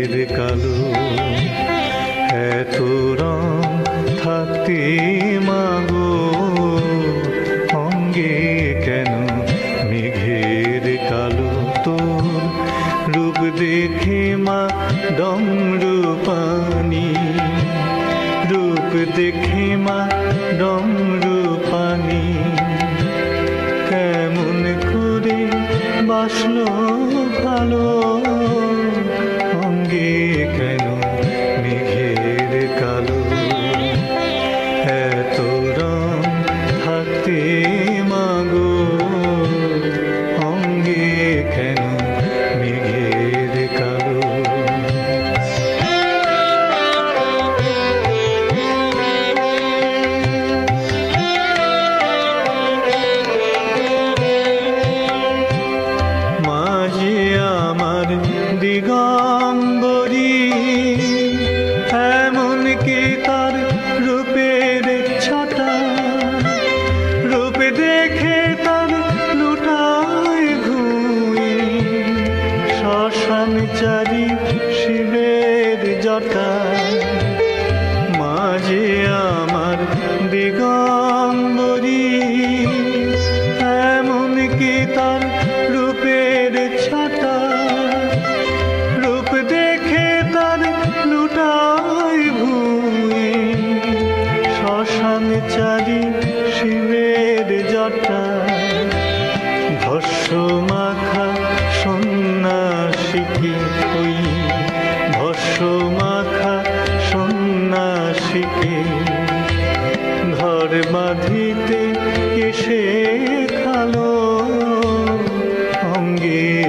রাতের কালো এত রং থাকতে মাগো, অঙ্গে কেন মেঘের কালো তোর রূপ দেখে মা ডমরূপানি রূপ দেখে মা ডমরূপানি কেমন করে বাসলো ভালো? ಗಾಳಿಗಾ স্বর্ণের জটা ভস্মাখা মাখা শিখি তুই ভস্য মাখা সন্ন্যাসীকে ঘর বাঁধিতে এসে খালো অঙ্গে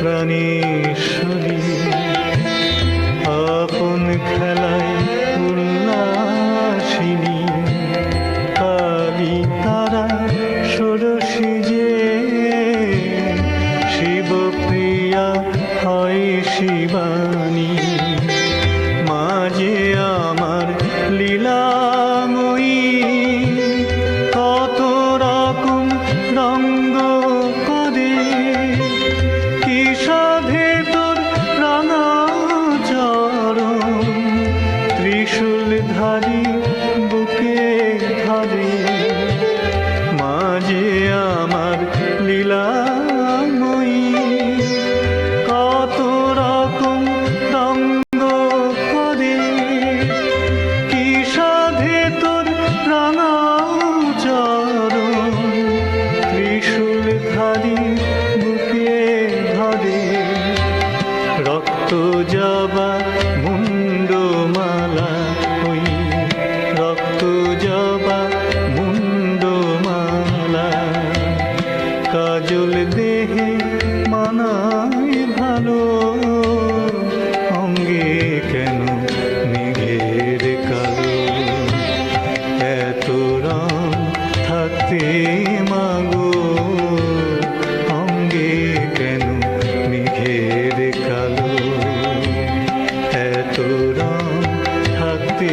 প্রাণের গো অঙ্গে কেন মেঘের কালো? এত রং থাকতে